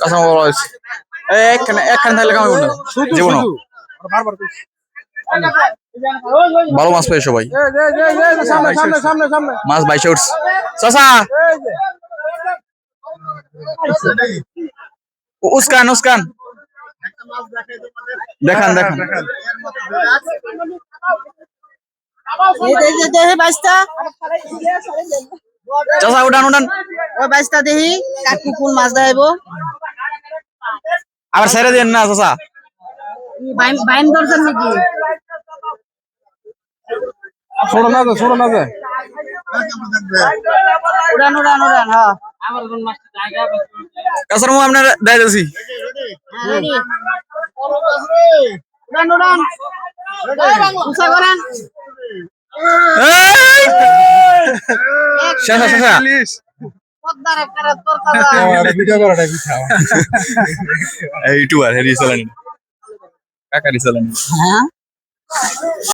কাঁচা বড় হয়েছে একখানে একখানে ভালো মাছ পাই সবাই মাছ বাইশে উঠছে চাচা উস্কান উস্কান দেখান দেখান চাচা উঠান উঠান ওই বাইশটা দেহি কাকু কোন মাছ দেখাইব। আবার ছেড়ে দেন না চাচা। বাইন বাইন ধরছেন নাকি? ছোড়ো না যায় ছোড়ো না যায় উড়ান উড়ান উড়ান হ্যাঁ। কাছার মু আপনার দেয় দিছি। উড়ান উড়ান। উঁচা করেন। শেষা শেষা ইউটিউবার হেরি চালানি কাকারি চালানি হ্যাঁ?